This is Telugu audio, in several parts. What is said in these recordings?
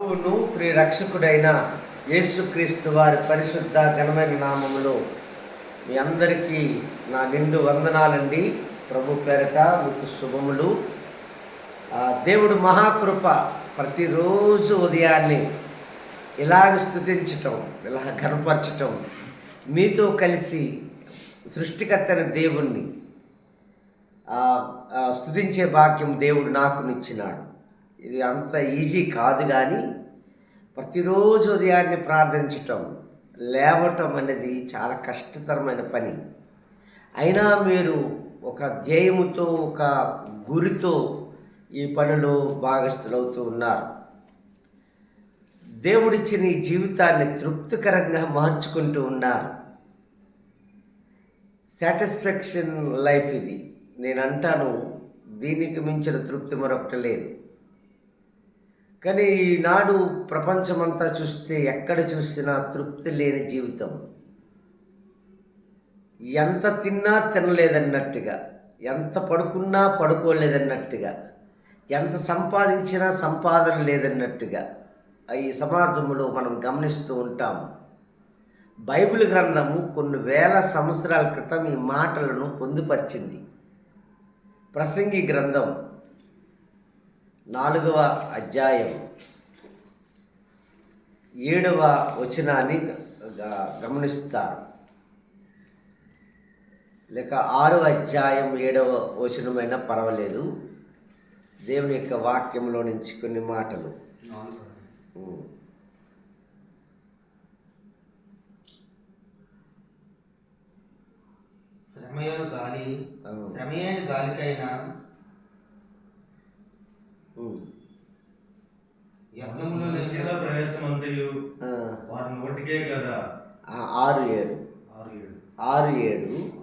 ప్రభువును ప్రియ రక్షకుడైన యేసుక్రీస్తు వారి పరిశుద్ధ ఘనమైన నామములో మీ అందరికీ నా నిండు వందనాలండి. ప్రభు పేరట మీకు శుభములు. దేవుడు మహాకృప ప్రతిరోజు ఉదయాన్నే ఇలాగ స్థుతించటం ఇలా కనపరచటం మీతో కలిసి సృష్టికర్తన దేవుణ్ణి స్థుతించే భాగ్యం దేవుడు నాకు నిచ్చినాడు ఇది అంత ఈజీ కాదు కానీ ప్రతిరోజు ఉదయాన్నే ప్రార్థించటం లేవటం అనేది చాలా కష్టతరమైన పని. అయినా మీరు ఒక ధ్యేయముతో ఒక గురితో ఈ పనిలో భాగస్థులవుతూ ఉన్నారు. దేవుడిచ్చిన ఈ జీవితాన్ని తృప్తికరంగా మార్చుకుంటూ ఉన్నారు. సాటిస్ఫాక్షన్ లైఫ్ ఇది. నేను అంటాను దీనికి మించిన తృప్తి మరొకటి లేదు. కానీ ఈనాడు ప్రపంచమంతా చూస్తే ఎక్కడ చూసినా తృప్తి లేని జీవితం. ఎంత తిన్నా తినలేదన్నట్టుగా ఎంత పడుకున్నా పడుకోలేదన్నట్టుగా ఎంత సంపాదించినా సంపాదన లేదన్నట్టుగా ఈ సమాజంలో మనం గమనిస్తూ ఉంటాం. బైబిల్ గ్రంథము కొన్ని వేల సంవత్సరాల క్రితం ఈ మాటలను పొందుపరిచింది. ప్రసంగి గ్రంథం నాలుగవ అధ్యాయం ఏడవ వచనాన్ని గమనిస్తారు లేక ఆరవ అధ్యాయం ఏడవ వచనమైనా పర్వాలేదు దేవుని యొక్క వాక్యంలో నుంచి కొన్ని మాటలు. శ్రమయను గాలి. శ్రమయైన గాలికైనా యత్నములో వారి నోటికే కదా. ఆరు ఏడు. ఆరు ఏడు. ఆరు ఏడు.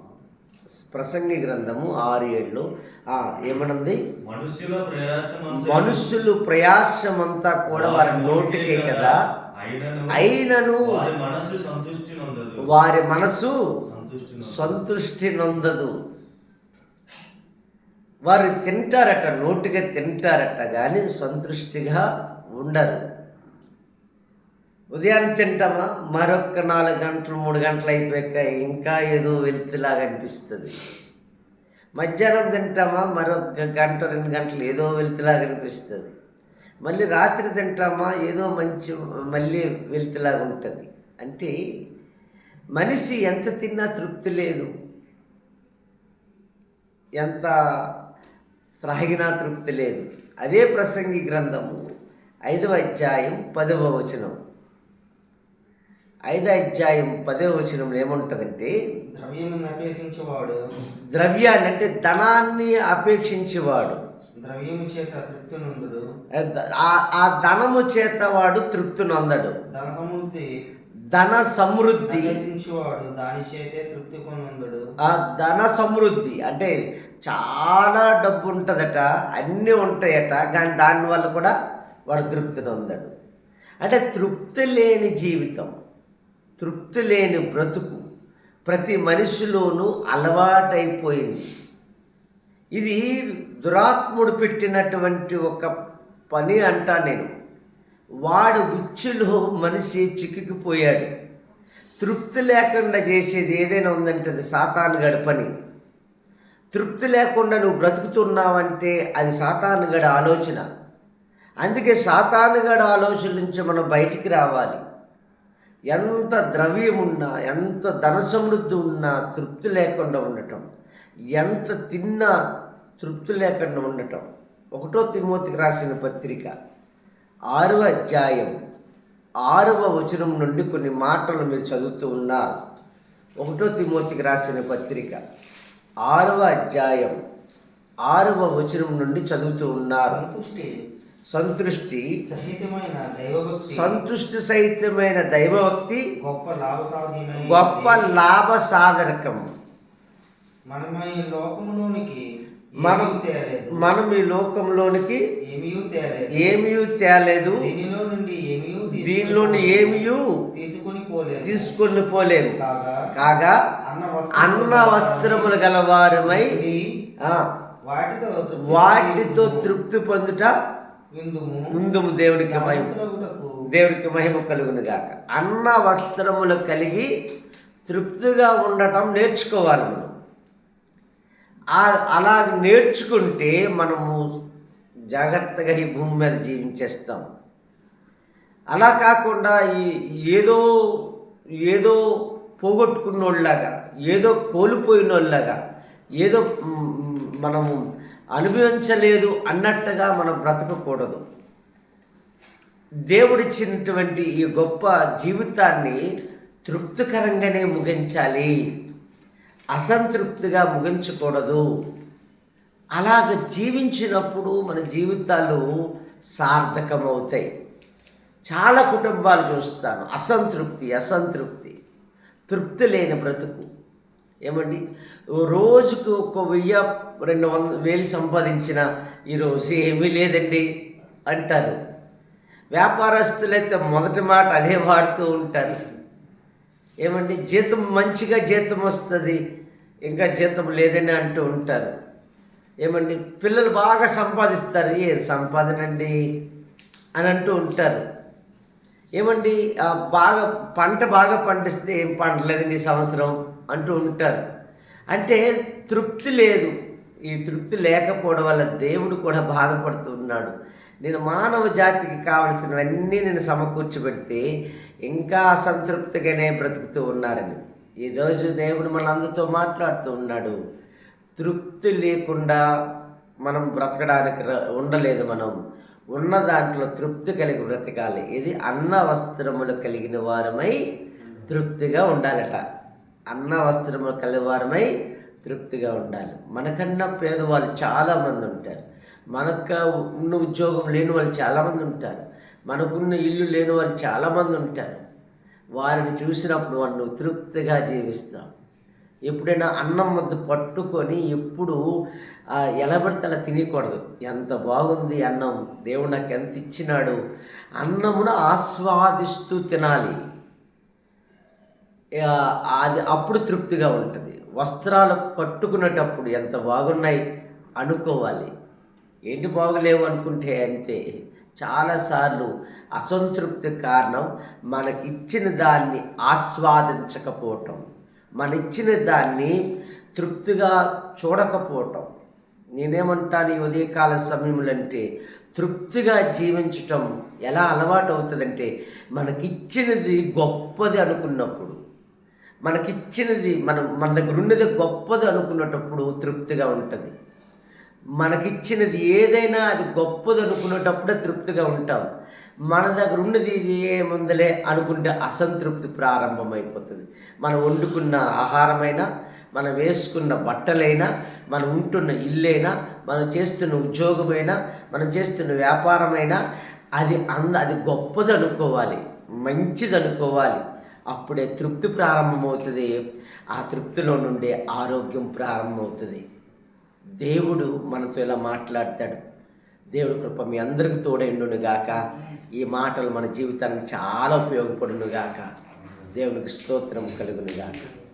ప్రసంగి గ్రంథము ఆరు ఏడులో ఆ, ఏమనుంది? మనుష్యుల ప్రయాసమంతయు మనుషులు ప్రయాసమంతా కూడా వారి నోటికే కదా. అయినను. వారి మనసు సంతృష్టి నొందదు. సంతృష్టి నొందదు. వారు తింటారట నోటిగా తింటారట కానీ సంతృష్టిగా ఉండరు ఉదయం తింటామా? మరొక నాలుగు గంటలు మూడు గంటలు అయిపోయాక ఇంకా ఏదో వెలుతులాగా అనిపిస్తుంది. మధ్యాహ్నం తింటామా? మరొక గంట రెండు గంటలు ఏదో వెలుతులాగా అనిపిస్తుంది. మళ్ళీ రాత్రి తింటామా? ఏదో మంచి మళ్ళీ వెలుతులాగా ఉంటుంది. అంటే మనిషి ఎంత తిన్నా తృప్తి లేదు. ఎంత త్రాగినా తృప్తి లేదు. అదే ప్రసంగి గ్రంథము. ఐదవ అధ్యాయం పదవ వచనం. ఐదవ అధ్యాయం పదవ వచనంలో ఏముంటుందంటే ద్రవ్యమును అపేక్షించేవాడు. ద్రవ్యాన్ని అంటే ధనాన్ని అపేక్షించేవాడు. ద్రవ్యము చేత తృప్తి నుండు ఆ- ధనము చేత వాడు తృప్తి నొందడు. ధన సమృద్ధి ధన సమృద్ధి అపేక్షించేవాడు దాని చేతే తృప్తి కొనుందుడు ఆ ధన సమృద్ధి అంటే చాలా డబ్బు ఉంటుందట అన్నీ ఉంటాయట కానీ దానివల్ల కూడా వాడు తృప్తి నొందడు అంటే తృప్తి లేని జీవితం తృప్తి లేని బ్రతుకు ప్రతి మనిషిలోనూ అలవాటైపోయింది. ఇది దురాత్ముడు పెట్టినటువంటి ఒక పని అంటా నేను. వాడు ఉచ్చులో మనిషి చిక్కుకుపోయాడు తృప్తి లేకుండా చేసేది ఏదైనా ఉందంటే అది సాతానుగడి పని. తృప్తి లేకుండా నువ్వు బ్రతుకుతున్నావంటే అది సాతానుగడి ఆలోచన. అందుకే సాతానుగాడు ఆలోచన నుంచి మనం బయటికి రావాలి. ఎంత ద్రవ్యం ఉన్నా ఎంత ధన సమృద్ధి ఉన్నా తృప్తి లేకుండా ఉండటం. ఎంత తిన్నా తృప్తి లేకుండా ఉండటం. ఒకటో తిమోతికి రాసిన పత్రిక ఆరవ అధ్యాయం ఆరవ వచనం నుండి కొన్ని మాటలు మీరు చదువుతూ ఉన్నారు. ఒకటో తిమోతికి రాసిన పత్రిక ఆరవ అధ్యాయం ఆరవ వచనం నుండి చదువుతూ ఉన్నారు. సంతుష్టి సహితమైన దైవభక్తి సంతృష్టి సహితమైన దైవభక్తి గొప్ప లాభసాధ్యమైన గొప్ప లాభ సాధనకం మనమ ఈ లోకములోనికి మనం మనం ఈ లోకంలోనికి ఏమీ తేలేదు. దీనిలోని ఏమీ తీసుకొని పోలేదు. తీసుకొని పోలేము కాగా కాగా అన్న వస్త్రములు గలవారమై ఆ, వాటితో తృప్తి పొందుట ముందుము దేవుడికి మహిమ. దేవుడికి మహిమ కలుగును గాక. అన్న వస్త్రములు కలిగి తృప్తిగా ఉండటం నేర్చుకోవాలి మనం. అలా నేర్చుకుంటే మనము జాగ్రత్తగా ఈ భూమి మీద జీవించేస్తాం. అలా కాకుండా ఈ ఏదో ఏదో పోగొట్టుకున్నోళ్ళలాగా ఏదో కోల్పోయినోళ్ళలాగా ఏదో మనము అనుభవించలేదు అన్నట్టుగా మనం బ్రతకకూడదు. దేవుడిచ్చినటువంటి ఈ గొప్ప జీవితాన్ని తృప్తికరంగానే ముగించాలి. అసంతృప్తిగా ముగించకూడదు. అలాగ జీవించినప్పుడు మన జీవితాలు సార్థకమవుతాయి. చాలా కుటుంబాలు చూస్తాను. అసంతృప్తి అసంతృప్తి. తృప్తి లేని బ్రతుకు. ఏమండి? రోజుకు ఒక వెయ్యి రెండు వంద వేలు సంపాదించిన ఈరోజు ఏమీ లేదండి అంటారు. వ్యాపారస్తులైతే మొదటి మాట అదే వాడుతూ ఉంటారు. ఏమండి? జీతం మంచిగా జీతం వస్తుంది ఇంకా జీతం లేదని అంటూ ఉంటారు. ఏమండి? పిల్లలు బాగా సంపాదిస్తారు. ఏ సంపాదనండి అని అంటూ ఉంటారు. ఏమండి? బాగా పంట బాగా పండిస్తే ఏం పండలేదు ఈ సంవత్సరం అంటూ ఉంటారు. అంటే తృప్తి లేదు. ఈ తృప్తి లేకపోవడం వల్ల దేవుడు కూడా బాధపడుతూ ఉన్నాడు నేను మానవ జాతికి కావలసినవన్నీ నేను సమకూర్చిపెడితే ఇంకా అసంతృప్తిగానే బ్రతుకుతూ ఉన్నారని. ఈరోజు దేవుడు మనందరితో మాట్లాడుతూ ఉన్నాడు. తృప్తి లేకుండా మనం బ్రతకడానికి ర- ఉండలేదు మనం. ఉన్న దాంట్లో తృప్తి కలిగి బ్రతకాలి. ఇది అన్న వస్త్రములు కలిగిన వారమై తృప్తిగా ఉండాలట. అన్న వస్త్రములు కలివారమై తృప్తిగా ఉండాలి. మనకన్నా పేదవాళ్ళు చాలామంది ఉంటారు. మనకు ఉన్న ఉద్యోగం లేని వాళ్ళు చాలామంది ఉంటారు. మనకున్న ఇల్లు లేని వాళ్ళు చాలామంది ఉంటారు. వారిని చూసినప్పుడు వాళ్ళు తృప్తిగా జీవిస్తాం ఎప్పుడైనా అన్నం ముద్ద పట్టుకొని ఎప్పుడు ఆ, ఎలా పడితే అలా తినకూడదు. ఎంత బాగుంది అన్నం. దేవుడు నాకు ఎంత ఇచ్చినాడు. అన్నమును ఆస్వాదిస్తూ తినాలి. అది అప్పుడు తృప్తిగా ఉంటుంది. వస్త్రాలు కట్టుకునేటప్పుడు ఎంత బాగున్నాయి అనుకోవాలి. ఏంటి బాగులేవు అనుకుంటే అంతే. చాలాసార్లు అసంతృప్తి కారణం మనకిచ్చిన దాన్ని ఆస్వాదించకపోవటం. మన ఇచ్చిన దాన్ని తృప్తిగా చూడకపోవటం. నేనేమంటాను ఈ ఉదయకాల సమయంలో అంటే తృప్తిగా జీవించటం ఎలా అలవాటు అవుతుందంటే మనకిచ్చినది గొప్పది అనుకున్నప్పుడు మనకిచ్చినది మనం మన దగ్గర ఉన్నది గొప్పది అనుకున్నటప్పుడు తృప్తిగా ఉంటుంది. మనకిచ్చినది ఏదైనా అది గొప్పది అనుకునేటప్పుడే తృప్తిగా ఉంటాం. మన దగ్గర ఉన్నది ఇది ఏముందలే అనుకుంటే అసంతృప్తి ప్రారంభమైపోతుంది. మనం వండుకున్న ఆహారమైనా మనం వేసుకున్న బట్టలైనా మనం ఉంటున్న ఇల్లైనా మనం చేస్తున్న ఉద్యోగమైనా మనం చేస్తున్న వ్యాపారమైనా అది అంద అది గొప్పది అనుకోవాలి మంచిది అనుకోవాలి అప్పుడే తృప్తి ప్రారంభమవుతుంది. ఆ తృప్తిలో నుండే ఆరోగ్యం ప్రారంభమవుతుంది. దేవుడు మనతో ఇలా మాట్లాడతాడు. దేవుడి కృప మీ అందరికి తోడైండును గాక ఈ మాటలు మన జీవితానికి చాలా ఉపయోగపడును గాక దేవునికి స్తోత్రం కలుగును గాక